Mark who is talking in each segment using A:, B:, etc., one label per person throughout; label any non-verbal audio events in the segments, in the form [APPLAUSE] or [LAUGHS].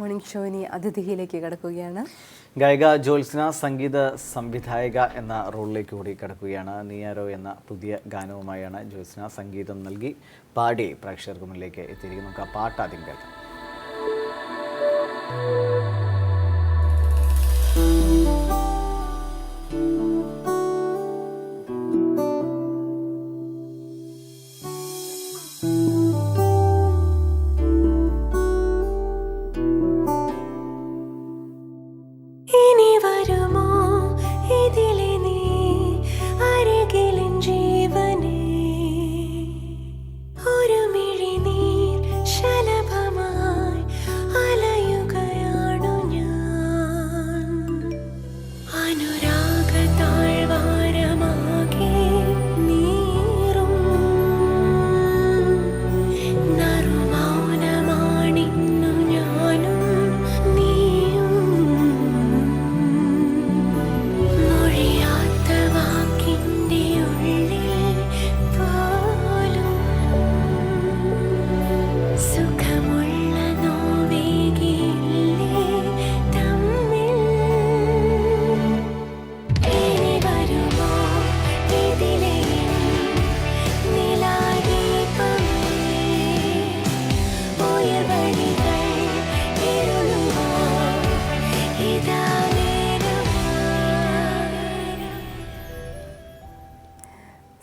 A: Morning show അതിഥിയിലേക്ക് കിടക്കുകയാണ്.
B: ഗായിക ജോത്സ്ന സംഗീത സംവിധായക എന്ന റോളിലേക്ക് കൂടി കിടക്കുകയാണ്. നീയാരോ എന്ന പുതിയ ഗാനവുമായാണ് ജോത്സ്ന സംഗീതം നൽകി പാടി പ്രേക്ഷകർക്ക് മുന്നിലേക്ക് എത്തിയിരിക്കുന്നു നമുക്ക് ആ പാട്ട് ആദ്യം കേൾക്കാം.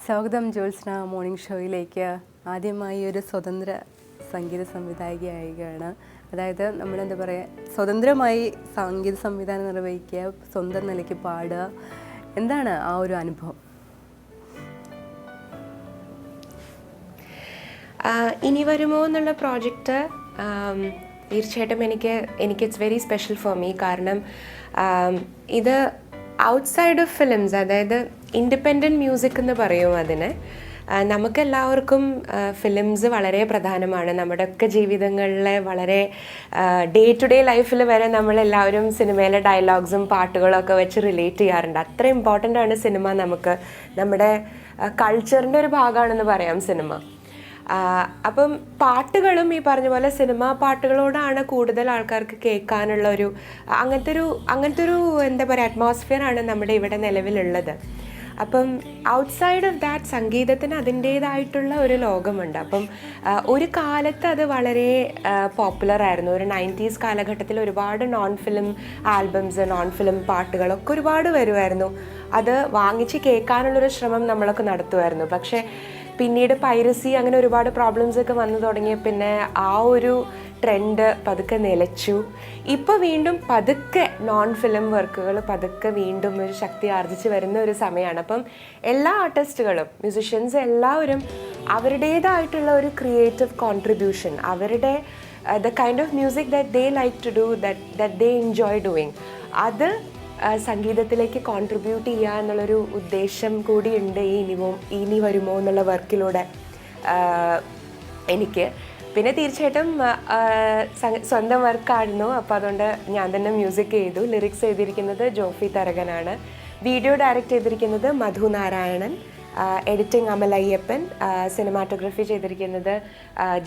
A: സ്വാഗതം ജ്യോത്സ്ന മോർണിംഗ് ഷോയിലേക്ക്. ആദ്യമായി ഒരു സ്വതന്ത്ര സംഗീത സംവിധായികയാണ് അതായത് നമ്മളെന്താ പറയുക സ്വതന്ത്രമായി സംഗീത സംവിധാനം നിർവഹിക്കുക സ്വന്തം നിലയ്ക്ക് പാടുക. എന്താണ് ആ ഒരു അനുഭവം?
C: ഇനി വരുമോ എന്നുള്ള പ്രോജക്റ്റ് തീർച്ചയായിട്ടും എനിക്ക് എനിക്ക് it's very special for me കാരണം ഇത് ഔട്ട്സൈഡ് ഓഫ് ഫിലിംസ് അതായത് ഇൻഡിപെൻഡന്റ് മ്യൂസിക് എന്ന് പറയും അതിന്. നമുക്കെല്ലാവർക്കും ഫിലിംസ് വളരെ പ്രധാനമാണ്. നമ്മുടെയൊക്കെ ജീവിതങ്ങളിലെ വളരെ ഡേ ടു ഡേ ലൈഫിൽ വരെ നമ്മളെല്ലാവരും സിനിമയിലെ ഡയലോഗ്സും പാട്ടുകളും ഒക്കെ വെച്ച് റിലേറ്റ് ചെയ്യാറുണ്ട്. അത്ര ഇമ്പോർട്ടന്റ് ആണ് സിനിമ നമുക്ക്. നമ്മുടെ കൾച്ചറിന്റെ ഒരു ഭാഗമാണെന്ന് പറയാം സിനിമ അപ്പം പാട്ടുകളും ഈ പറഞ്ഞ പോലെ സിനിമാ പാട്ടുകളോടാണ് കൂടുതൽ ആൾക്കാർക്ക് കേൾക്കാനുള്ള ഒരു അങ്ങനത്തെ ഒരു അങ്ങനത്തെ ഒരു എന്താ പറയുക അറ്റ്മോസ്ഫിയർ ആണ് നമ്മുടെ ഇവിടെ നിലവിലുള്ളത്. അപ്പം ഔട്ട്സൈഡ് ഓഫ് ദാറ്റ് സംഗീതത്തിന് അതിന്റേതായിട്ടുള്ള ഒരു ലോകമുണ്ട്. അപ്പം ഒരു കാലത്ത് അത് വളരെ പോപ്പുലർ ആയിരുന്നു. ഒരു നയന്റീസ് കാലഘട്ടത്തിൽ ഒരുപാട് non film albums non film പാട്ടുകളൊക്കെ ഒരുപാട് വരുമായിരുന്നു. അത് വാങ്ങിച്ച് കേൾക്കാനുള്ളൊരു ശ്രമം നമ്മളൊക്കെ നടത്തുമായിരുന്നു. പക്ഷേ പിന്നീട് പൈറസി അങ്ങനെ ഒരുപാട് പ്രോബ്ലംസ് ഒക്കെ വന്നു തുടങ്ങിയ പിന്നെ ആ ഒരു ട്രെൻഡ് പതുക്കെ നിലച്ചു. ഇപ്പോൾ വീണ്ടും പതുക്കെ നോൺ ഫിലിം വർക്കുകൾ പതുക്കെ വീണ്ടും ഒരു ശക്തി ആർജിച്ച് വരുന്ന ഒരു സമയമാണ് അപ്പം എല്ലാ ആർട്ടിസ്റ്റുകളും മ്യൂസിഷ്യൻസ് എല്ലാവരും അവരുടേതായിട്ടുള്ള ഒരു ക്രിയേറ്റീവ് കോൺട്രിബ്യൂഷൻ അവരുടെ the kind of music that they like to do that they enjoy doing അത് സംഗീതത്തിലേക്ക് കോൺട്രിബ്യൂട്ട് ചെയ്യുക എന്നുള്ളൊരു ഉദ്ദേശം കൂടിയുണ്ട് ഈ ഇനിമോ ഇനി വരുമോ എന്നുള്ള വർക്കിലൂടെ എനിക്ക്. പിന്നെ തീർച്ചയായിട്ടും സ്വന്തം വർക്കായിരുന്നു. അപ്പോൾ അതുകൊണ്ട് ഞാൻ തന്നെ മ്യൂസിക് ചെയ്തു. ലിറിക്സ് ചെയ്തിരിക്കുന്നത് ജോഫി തരകനാണ്. വീഡിയോ ഡയറക്റ്റ് ചെയ്തിരിക്കുന്നത് മധു നാരായണൻ എഡിറ്റിംഗ് അമൽ അയ്യപ്പൻ സിനിമാറ്റോഗ്രഫി ചെയ്തിരിക്കുന്നത്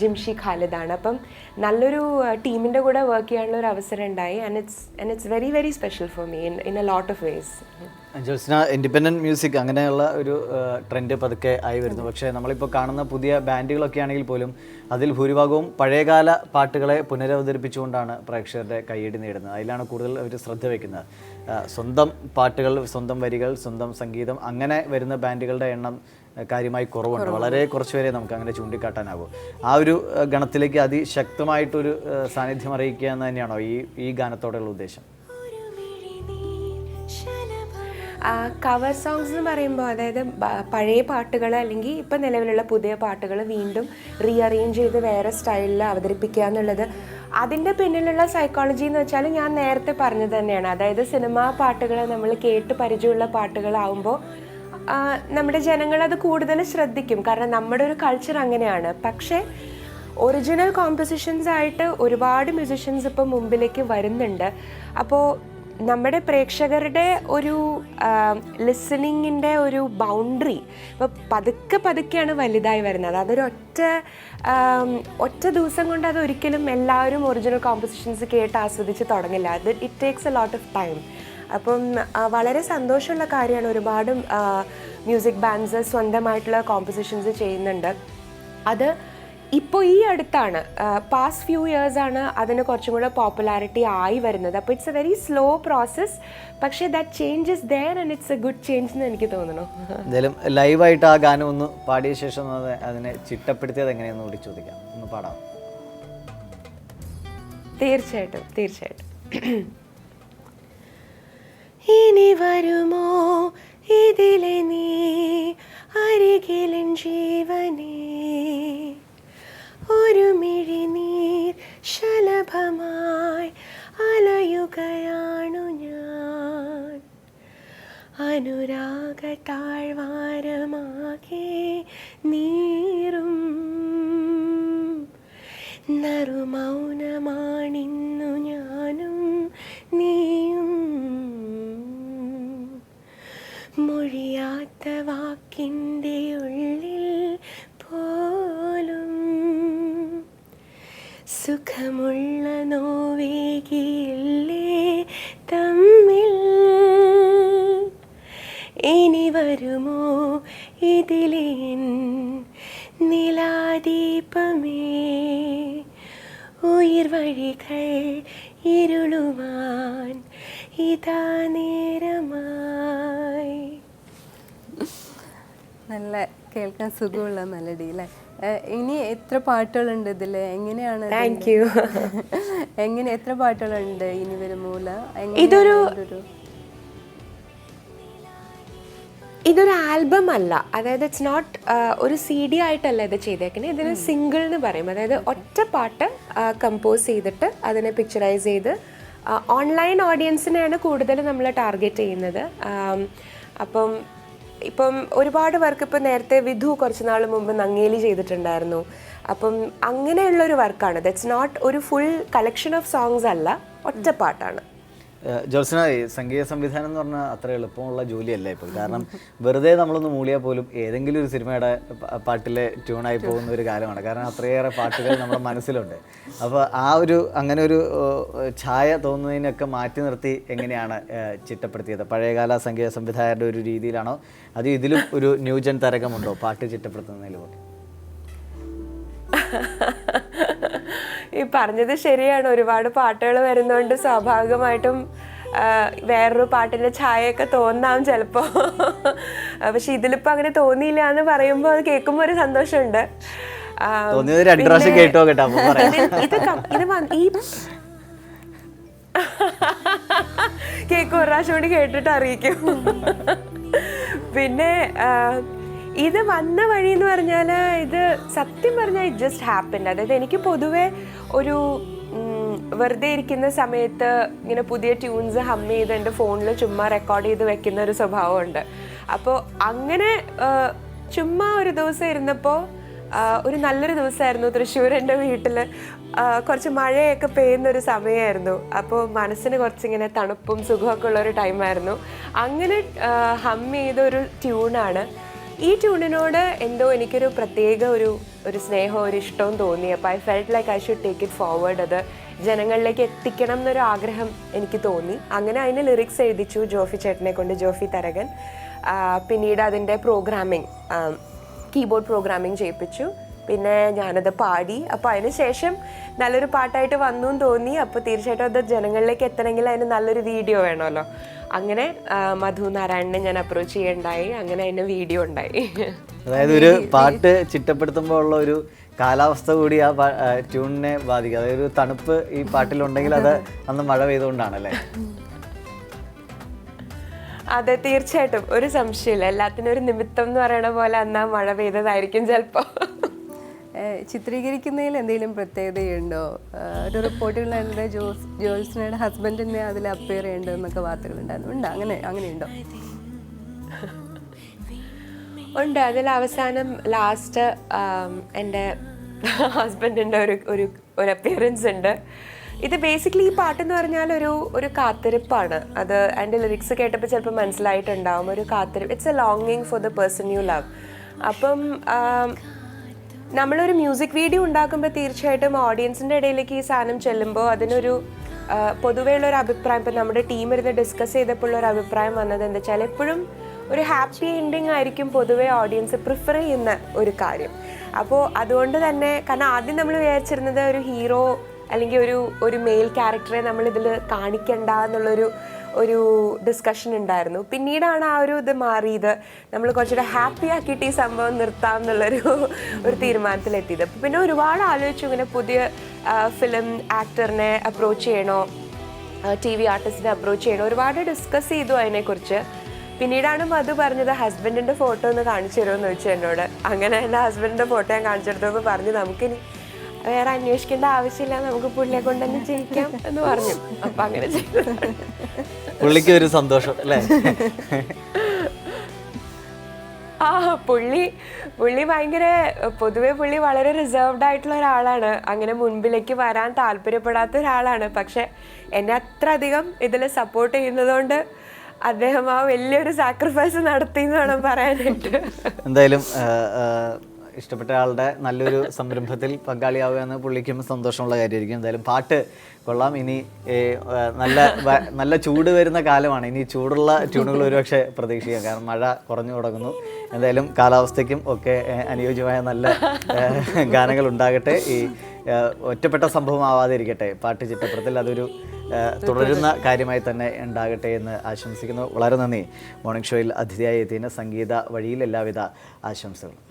C: ജിംഷി ഖാലിദാണ്. അപ്പം നല്ലൊരു ടീമിന്റെ കൂടെ വർക്ക് ചെയ്യാനുള്ള ഒരു അവസരം ഉണ്ടായി. And it's and it's very very special for me in in a lot of ways
B: Jyotsna independent music അങ്ങനെയുള്ള ഒരു ട്രെൻഡ് പതുക്കെ ആയി വരുന്നു. പക്ഷേ നമ്മളിപ്പോൾ കാണുന്ന പുതിയ ബാൻഡുകളൊക്കെ ആണെങ്കിൽ പോലും അതിൽ ഭൂരിഭാഗവും പഴയകാല പാട്ടുകളെ പുനരവതരിപ്പിച്ചുകൊണ്ടാണ് പ്രേക്ഷകരുടെ കൈയടി നേടുന്നത്. അതിലാണ് കൂടുതൽ അവർ ശ്രദ്ധ വയ്ക്കുന്നത് സ്വന്തം പാട്ടുകൾ സ്വന്തം വരികൾ സ്വന്തം സംഗീതം അങ്ങനെ വരുന്ന ബാൻഡുകളുടെ എണ്ണം കാര്യമായി കുറവുണ്ട്. വളരെ കുറച്ച് പേരെ നമുക്ക് അങ്ങനെ ചൂണ്ടിക്കാട്ടാനാകും. ആ ഒരു ഗണത്തിലേക്ക് അതിശക്തമായിട്ടൊരു സാന്നിധ്യം അറിയിക്കുക എന്ന് തന്നെയാണോ ഈ ഈ ഗാനത്തോടെയുള്ള ഉദ്ദേശം?
C: കവർ സോങ്സ് എന്ന് പറയുമ്പോൾ അതായത് പഴയ പാട്ടുകൾ അല്ലെങ്കിൽ ഇപ്പം നിലവിലുള്ള പുതിയ പാട്ടുകൾ വീണ്ടും റീ അറേഞ്ച് ചെയ്ത് വേറെ സ്റ്റൈലിൽ അവതരിപ്പിക്കുക എന്നുള്ളത്. അതിന്റെ പിന്നിലുള്ള സൈക്കോളജി എന്ന് വെച്ചാൽ ഞാൻ നേരത്തെ പറഞ്ഞത് തന്നെയാണ്. അതായത് സിനിമാ പാട്ടുകൾ നമ്മൾ കേട്ട് പരിചയമുള്ള പാട്ടുകളാവുമ്പോൾ നമ്മുടെ ജനങ്ങൾ അത് കൂടുതൽ ശ്രദ്ധിക്കും. കാരണം നമ്മുടെ ഒരു കൾച്ചർ അങ്ങനെയാണ്. പക്ഷേ ഒറിജിനൽ കോമ്പോസിഷൻസ് ആയിട്ട് ഒരുപാട് മ്യൂസിഷ്യൻസ് ഇപ്പം മുമ്പിലേക്ക് വരുന്നുണ്ട്. അപ്പോൾ നമ്മുടെ പ്രേക്ഷകരുടെ ഒരു ലിസണിങ്ങിന്റെ ഒരു ബൗണ്ടറി ഇപ്പോൾ പതുക്കെ പതുക്കെയാണ് വലുതായി വരുന്നത്. അതൊരു ഒറ്റ ഒറ്റ ദിവസം കൊണ്ട് അത് ഒരിക്കലും എല്ലാവരും ഒറിജിനൽ കോമ്പസിഷൻസ് കേട്ട് ആസ്വദിച്ച് തുടങ്ങില്ല. അത് it takes a lot of time അപ്പം വളരെ സന്തോഷമുള്ള കാര്യമാണ് ഒരുപാട് മ്യൂസിക് ബാൻഡ്സ് സ്വന്തമായിട്ടുള്ള കോമ്പസിഷൻസ് ചെയ്യുന്നുണ്ട്. അത് ഇപ്പോൾ ഈ അടുത്താണ് പാസ്റ്റ് ഫ്യൂ ഇയേഴ്സ് ആണ് അതിന് കുറച്ചും കൂടെ പോപ്പുലാരിറ്റി ആയി വരുന്നത്. അപ്പോൾ it's a very slow process പക്ഷേ that change is there and it's a good change എന്ന് എനിക്ക് തോന്നുന്നു.
B: എന്തായാലും ലൈവായിട്ട് ആ ഗാനം ഒന്ന് പാടിയ ശേഷം അത് അതിനെ ചിട്ടപ്പെടുത്തിയത് എങ്ങനെയെന്ന് കൂടി ചോദിക്കാം. ഒന്ന് പാടാം.
C: തീർച്ചയായിട്ടും തീർച്ചയായിട്ടും. ഇനി വരുമോ ഇതിലെ നീ അരികിലൻ ജീവനേ? ഒരു മിഴിനീർ ശലഭമായി അലയുകയാണു ഞാൻ. അനുരാഗ താഴ്വാരമാകെ നോവേകിയില്ലേ തമ്മിൽ? ഇനി വരുമോ ഇതിലേ നിലാദീപമേ? ഉയർ വഴികൾ ഇരുളുവാൻ ഇതാ നേരമായി
A: നല്ല കേൾക്കാൻ സുഖമുള്ള മെലഡി അല്ലേ ഇനി എത്ര പാട്ടുകളുണ്ട് ഇതിൽ എങ്ങനെയാണ്
C: താങ്ക് യു [LAUGHS]
A: എങ്ങനെ എത്ര പാട്ടുകളുണ്ട് ഇനി വരുമൂല?
C: ഇതൊരു- ഇതൊരു ആൽബം അല്ല. അതായത് ഇറ്റ്സ് നോട്ട് ഒരു സി ഡി ആയിട്ടല്ല ഇത് ചെയ്തേക്കുന്നത് ഇതിന് സിംഗിൾ എന്ന് പറയും. അതായത് ഒറ്റ പാട്ട് കമ്പോസ് ചെയ്തിട്ട് അതിനെ പിക്ചറൈസ് ചെയ്ത് ഓൺലൈൻ ഓഡിയൻസിനെയാണ് കൂടുതൽ നമ്മൾ ടാർഗറ്റ് ചെയ്യുന്നത്. അപ്പം ഇപ്പം ഒരുപാട് പേർക്ക് ഇപ്പം നേരത്തെ വിധു കുറച്ച് നാൾ മുമ്പ് നങ്ങേലി ചെയ്തിട്ടുണ്ടായിരുന്നു. അപ്പം അങ്ങനെയുള്ളൊരു വർക്കാണ് ദറ്റ്സ് നോട്ട് ഒരു ഫുൾ കളക്ഷൻ ഓഫ് സോങ്സ് അല്ല ഒറ്റ പാട്ടാണ്
B: ജോത്സന സംഗീത സംവിധാനം എന്ന് പറഞ്ഞാൽ അത്ര എളുപ്പമുള്ള ജോലിയല്ല ഇപ്പോൾ കാരണം വെറുതെ നമ്മളൊന്ന് മൂളിയാൽ പോലും ഏതെങ്കിലും ഒരു സിനിമയുടെ പാട്ടിലെ ട്യൂണായി പോകുന്ന ഒരു കാലമാണ്. കാരണം അത്രയേറെ പാട്ടുകൾ നമ്മുടെ മനസ്സിലുണ്ട്. അപ്പോൾ ആ ഒരു അങ്ങനെ ഒരു ഛായ തോന്നുന്നതിനൊക്കെ മാറ്റി നിർത്തി എങ്ങനെയാണ് ചിട്ടപ്പെടുത്തിയത്? പഴയകാല സംഗീത സംവിധായകരുടെ ഒരു രീതിയിലാണോ? അത് ഇതിലും ഒരു ന്യൂജൻ തരകമുണ്ടോ പാട്ട് ചിട്ടപ്പെടുത്തുന്നതിലും [LAUGHS]
C: ഈ പറഞ്ഞത് ശരിയാണ്. ഒരുപാട് പാട്ടുകൾ വരുന്നതുകൊണ്ട് സ്വാഭാവികമായിട്ടും വേറൊരു പാട്ടിന്റെ ഛായയൊക്കെ തോന്നാം ചിലപ്പോൾ പക്ഷെ ഇതിലിപ്പോൾ അങ്ങനെ തോന്നിയില്ല എന്ന് പറയുമ്പോൾ അത് കേൾക്കുമ്പോൾ ഒരു സന്തോഷമുണ്ട്.
B: കേക്കും
C: ഇത് ഈ ഒരു പ്രാവശ്യം കൂടി കേട്ടിട്ട് അറിയിക്കും. പിന്നെ ഇത് വന്ന വഴി എന്ന് പറഞ്ഞാൽ ഇത് സത്യം പറഞ്ഞാൽ ഇറ്റ് ജസ്റ്റ് ഹാപ്പൻ അതായത് എനിക്ക് പൊതുവേ ഒരു വെറുതെ ഇരിക്കുന്ന സമയത്ത് ഇങ്ങനെ പുതിയ ട്യൂൺസ് ഹം ചെയ്ത് എന്റെ ഫോണിൽ ചുമ്മാ റെക്കോർഡ് ചെയ്ത് വെക്കുന്ന ഒരു സ്വഭാവമുണ്ട്. അപ്പോൾ അങ്ങനെ ചുമ്മാ ഒരു ദിവസം ഇരുന്നപ്പോൾ ഒരു നല്ലൊരു ദിവസമായിരുന്നു തൃശ്ശൂർ എന്റെ വീട്ടിൽ കുറച്ച് മഴയൊക്കെ പെയ്യുന്ന ഒരു സമയമായിരുന്നു അപ്പോൾ മനസ്സിന് കുറച്ചിങ്ങനെ തണുപ്പും സുഖമൊക്കെ ഉള്ള ഒരു ടൈമായിരുന്നു അങ്ങനെ ഹം ചെയ്ത ഒരു ട്യൂണാണ് ഈ ട്യൂണിനോട് എന്തോ എനിക്കൊരു പ്രത്യേക ഒരു ഒരു സ്നേഹം ഒരു ഇഷ്ടവും തോന്നി അപ്പോൾ I felt like I should take it forward അത് ജനങ്ങളിലേക്ക് എത്തിക്കണം എന്നൊരു ആഗ്രഹം എനിക്ക് തോന്നി. അങ്ങനെ അതിന് ലിറിക്സ് എഴുതിച്ചു ജോഫി ചേട്ടനെ കൊണ്ട് ജോഫി തരകൻ. പിന്നീട് അതിന്റെ പ്രോഗ്രാമിംഗ് കീബോർഡ് പ്രോഗ്രാമിംഗ് ചെയ്യിപ്പിച്ചു. പിന്നെ ഞാനത് പാടി. അപ്പോൾ അതിന് ശേഷം നല്ലൊരു പാട്ടായിട്ട് വന്നു തോന്നി. അപ്പോൾ തീർച്ചയായിട്ടും അത് ജനങ്ങളിലേക്ക് എത്തണമെങ്കിൽ അതിന് നല്ലൊരു വീഡിയോ വേണമല്ലോ. അങ്ങനെ മധു നാരായണനെ ഞാൻ അപ്രോച്ച് ചെയ്യണ്ടായി. അങ്ങനെ അതിന് വീഡിയോ ഉണ്ടായി.
B: അതായത് ഒരു പാട്ട് ചിട്ടപ്പെടുത്തുമ്പോൾ ഉള്ള ഒരു കാലാവസ്ഥ കൂടി ആ ട്യൂണിനെ ബാധിക്കും. അതായത് ഒരു തണുപ്പ് ഈ പാട്ടിലുണ്ടെങ്കിൽ അത് അന്ന് മഴ പെയ്തുകൊണ്ടാണല്ലേ?
C: അതെ തീർച്ചയായിട്ടും. ഒരു സംശയമില്ല. എല്ലാത്തിനും ഒരു നിമിത്തം എന്ന് പറയണ പോലെ അന്നാ മഴ പെയ്തതായിരിക്കും ചിലപ്പോൾ
A: ഏഹ് ചിത്രീകരിക്കുന്നതിൽ എന്തെങ്കിലും പ്രത്യേകതയുണ്ടോ? ഒരു റിപ്പോർട്ടിൽ എന്റെ ജോസ് ഹസ്ബൻഡ് ഹസ്ബൻഡിനെ അതിൽ അപ്പിയർ ചെയ്യേണ്ടത് എന്നൊക്കെ വാർത്തകളുണ്ടായിരുന്നു. ഉണ്ടോ? അങ്ങനെ അങ്ങനെയുണ്ടോ?
C: ഉണ്ട്. അതിൽ അവസാനം ലാസ്റ്റ് എന്റെ ഹസ്ബൻഡിന്റെ ഒരു ഒരു ഒരു അപ്പിയറൻസ് ഉണ്ട്. ഇത് ബേസിക്കലി ഈ പാട്ടെന്ന് പറഞ്ഞാൽ ഒരു ഒരു കാത്തിരിപ്പാണ്. അത് അതിന്റെ ലിറിക്സ് കേട്ടപ്പോൾ ചിലപ്പോൾ മനസ്സിലായിട്ടുണ്ടാവും. ഒരു കാത്തിരിപ്പ്. It's a ലോങ്ങിങ് for the person you love അപ്പം നമ്മളൊരു മ്യൂസിക് വീഡിയോ ഉണ്ടാക്കുമ്പോൾ തീർച്ചയായിട്ടും ഓഡിയൻസിന്റെ ഇടയിലേക്ക് ഈ സാധനം ചെല്ലുമ്പോൾ അതിനൊരു പൊതുവേ ഒരു അഭിപ്രായം ഇപ്പം നമ്മുടെ ടീം ഇരുന്ന് ഡിസ്കസ് ചെയ്തപ്പോൾ ഒരു അഭിപ്രായം വന്നത് എന്താ വെച്ചാൽ എപ്പോഴും ഒരു ഹാപ്പി എൻഡിങ് ആയിരിക്കും പൊതുവേ ഓഡിയൻസ് പ്രിഫർ ചെയ്യുന്ന ഒരു കാര്യം. അപ്പോൾ അതുകൊണ്ട് തന്നെ കാരണം ആദ്യം നമ്മൾ വിചാരിച്ചിരുന്നത് ഒരു ഹീറോ അല്ലെങ്കിൽ ഒരു ഒരു മെയിൽ ക്യാരക്ടറെ നമ്മൾ ഇതിൽ കാണിക്കണ്ട എന്നുള്ളൊരു ഒരു ഡിസ്കഷൻ ഉണ്ടായിരുന്നു. പിന്നീടാണ് ആ ഒരു ഇത് മാറിയത്. നമ്മൾ കുറച്ചുകൂടെ ഹാപ്പി ആക്കിയിട്ട് ഈ സംഭവം നിർത്താം എന്നുള്ളൊരു [LAUGHS] ഒരു തീരുമാനത്തിലെത്തിയത്. പിന്നെ ഒരുപാട് ആലോചിച്ചു ഇങ്ങനെ പുതിയ ഫിലിം ആക്ടറിനെ അപ്രോച്ച് ചെയ്യണോ ടി വി ആർട്ടിസ്റ്റിനെ അപ്രോച്ച് ചെയ്യണോ ഒരുപാട് ഡിസ്കസ് ചെയ്തു അതിനെക്കുറിച്ച്. പിന്നീടാണ് മധു പറഞ്ഞത് ഹസ്ബൻഡിന്റെ ഫോട്ടോ ഒന്ന് കാണിച്ചു തരുമെന്ന് ചോദിച്ചു എന്നോട്. അങ്ങനെ എന്റെ ഹസ്ബൻഡിന്റെ ഫോട്ടോ ഞാൻ കാണിച്ചെടുത്തപ്പോൾ പറഞ്ഞു നമുക്കിനി വേറെ അന്വേഷിക്കേണ്ട ആവശ്യമില്ല നമുക്ക് പുള്ളിയെ കൊണ്ട് തന്നെ ജയിക്കാം എന്ന് പറഞ്ഞു. അപ്പൊ അങ്ങനെ ചെയ്തു.
B: പുള്ളിക്ക് ഒരു സന്തോഷം അല്ലേ?
C: ആ പുള്ളി പുള്ളി ഭയങ്കര പൊതുവെ പുള്ളി വളരെ റിസർവ്ഡ് ആയിട്ടുള്ള ഒരാളാണ്. അങ്ങനെ മുൻപിലേക്ക് വരാൻ താല്പര്യപ്പെടാത്ത ഒരാളാണ്. പക്ഷെ എന്നെ അത്ര അധികം ഇതിൽ സപ്പോർട്ട് ചെയ്യുന്നതുകൊണ്ട് അദ്ദേഹം ആ വലിയൊരു സാക്രിഫൈസ് നടത്തി എന്ന് വേണം പറയാനായിട്ട്.
B: എന്തായാലും ഇഷ്ടപ്പെട്ട ആളുടെ നല്ലൊരു സംരംഭത്തിൽ പങ്കാളിയാവുക എന്ന് പുള്ളിക്കും സന്തോഷമുള്ള കാര്യമായിരിക്കും. എന്തായാലും പാട്ട് കൊള്ളാം. ഇനി നല്ല നല്ല ചൂട് വരുന്ന കാലമാണ്. ഇനി ചൂടുള്ള ട്യൂണുകൾ ഒരുപക്ഷെ പ്രതീക്ഷിക്കാം. കാരണം മഴ കുറഞ്ഞു തുടങ്ങുന്നു. എന്തായാലും കാലാവസ്ഥയ്ക്കും ഒക്കെ അനുയോജ്യമായ നല്ല ഗാനങ്ങൾ ഉണ്ടാകട്ടെ. ഈ ഒറ്റപ്പെട്ട സംഭവം ആവാതിരിക്കട്ടെ പാട്ട് ചിട്ടപ്പുറത്തിൽ അതൊരു തുടരുന്ന കാര്യമായി തന്നെ ഉണ്ടാകട്ടെ എന്ന് ആശംസിക്കുന്നു. വളരെ നന്ദി. മോർണിംഗ് ഷോയിൽ അതിഥിയായി എത്തിയതിന് സംഗീത വഴിയിൽ എല്ലാവിധ ആശംസകളും.